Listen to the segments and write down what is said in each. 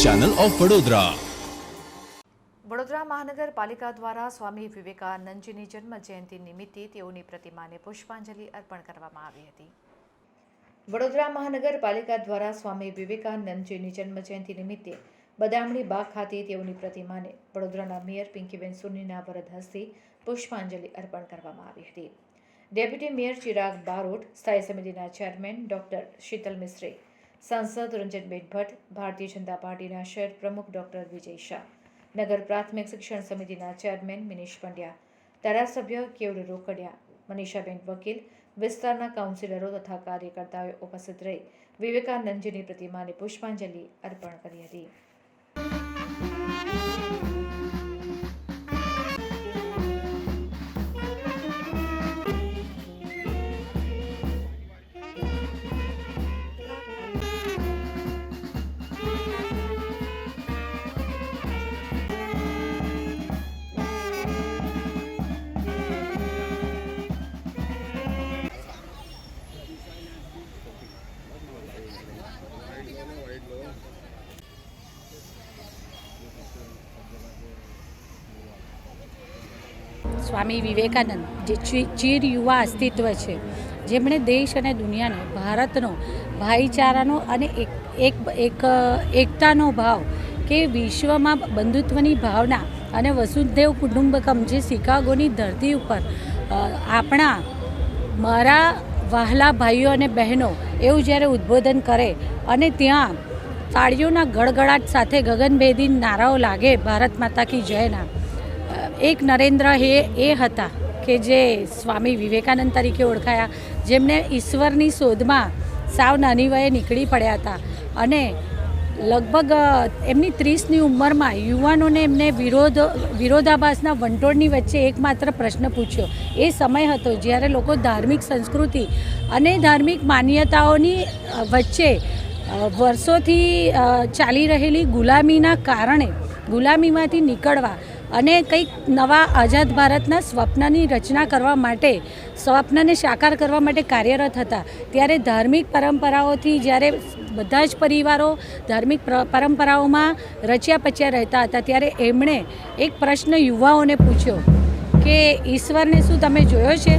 Channel of Vadodara. Vadodara મહાનગરપાલિકા દ્વારા સ્વામી વિવેકાનંદજીની જન્મ જયંતિ નિમિત્તે તેઓની પ્રતિમાને પુષ્પાંજલિ અર્પણ કરવામાં આવી હતી. વડોદરા મહાનગરપાલિકા દ્વારા સ્વામી વિવેકાનંદજીની જન્મ જયંતિ નિમિત્તે બદામણી બાગ ખાતે તેઓની પ્રતિમાને વડોદરાના મેયર પિંકીબેન સુનીના વરદ હસ્તે પુષ્પાંજલિ અર્પણ કરવામાં આવી હતી. ડેપ્યુટી મેયર ચિરાગ બારોટ, સ્થાયી સમિતિના ચેરમેન ડોક્ટર શીતલ મિસ્ત્રી સાંસદ રંજનબેન ભટ્ટ, ભારતીય જનતા પાર્ટીના શહેર પ્રમુખ ડોક્ટર વિજય શાહ, નગર પ્રાથમિક શિક્ષણ સમિતિના ચેરમેન મિનેશ પંડ્યા, ધારાસભ્ય કેવડ રોકડિયા, મનીષાબેન વકીલ, વિસ્તારના કાઉન્સિલરો તથા કાર્યકર્તાઓએ ઉપસ્થિત રહી વિવેકાનંદજીની પ્રતિમાને પુષ્પાંજલિ અર્પણ કરી હતી. સ્વામી વિવેકાનંદ, જે ચીર યુવા અસ્તિત્વ છે, જેમણે દેશ અને દુનિયાને, ભારતનો, ભાઈચારાનો અને એક એક એક, એકતાનો ભાવ કે વિશ્વમાં બંધુત્વની ભાવના અને વસુદેવ કુટુંબકમ જે શિકાગોની ધરતી ઉપર આપણા, મારા વહાલા ભાઈઓ અને બહેનો એવું જ્યારે ઉદ્બોધન કરે અને ત્યાં તાળીઓના ગડગડાટ સાથે ગગનભેદી નારાઓ લાગે ભારત માતા કી જયના એક નરેન્દ્ર હે એ હતા કે જે સ્વામી વિવેકાનંદ તરીકે ઓળખાયા, જેમને ઈશ્વરની શોધમાં સાવ નાની વયે નીકળી પડ્યા હતા. અને લગભગ એમની ત્રીસની ઉંમરમાં યુવાનોને એમને વિરોધ, વિરોધાભાસના વંટોળની વચ્ચે એકમાત્ર પ્રશ્ન પૂછ્યો. એ સમય હતો જ્યારે લોકો ધાર્મિક સંસ્કૃતિ અને ધાર્મિક માન્યતાઓની વચ્ચે વર્ષોથી ચાલી રહેલી ગુલામીના કારણે, ગુલામીમાંથી નીકળવા અને કંઈક નવા આઝાદ ભારતના સ્વપ્નની રચના કરવા માટે, સ્વપ્નને સાકાર કરવા માટે કાર્યરત હતા. ત્યારે ધાર્મિક પરંપરાઓથી જ્યારે બધા જ પરિવારો ધાર્મિક પરંપરાઓમાં રચ્યા પચ્યા રહેતા હતા, ત્યારે એમણે એક પ્રશ્ન યુવાઓને પૂછ્યો કે, ઈશ્વરને શું તમે જોયો છે?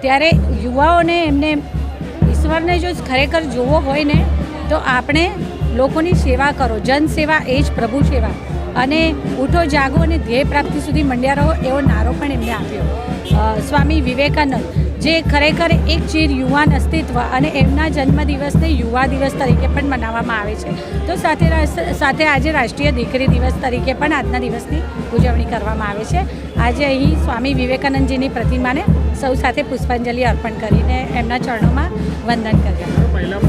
ત્યારે યુવાઓને એમને ઈશ્વરને જો ખરેખર જોવો હોય ને, તો આપણે લોકોની સેવા કરો. જન સેવા એ જ પ્રભુ સેવા. અને ઉઠો, જાગો અને ધ્યેય પ્રાપ્તિ સુધી મંડ્યા રહો એવો નારો પણ એમને આપ્યો. સ્વામી વિવેકાનંદ, જે ખરેખર એક ચીર યુવાન અસ્તિત્વ અને એમના જન્મદિવસને યુવા દિવસ તરીકે પણ મનાવવામાં આવે છે. તો સાથે સાથે આજે રાષ્ટ્રીય દીકરી દિવસ તરીકે પણ આજના દિવસની ઉજવણી કરવામાં આવે છે. આજે અહીં સ્વામી વિવેકાનંદજીની પ્રતિમાને સૌ સાથે પુષ્પાંજલિ અર્પણ કરીને એમના ચરણોમાં વંદન કર્યા.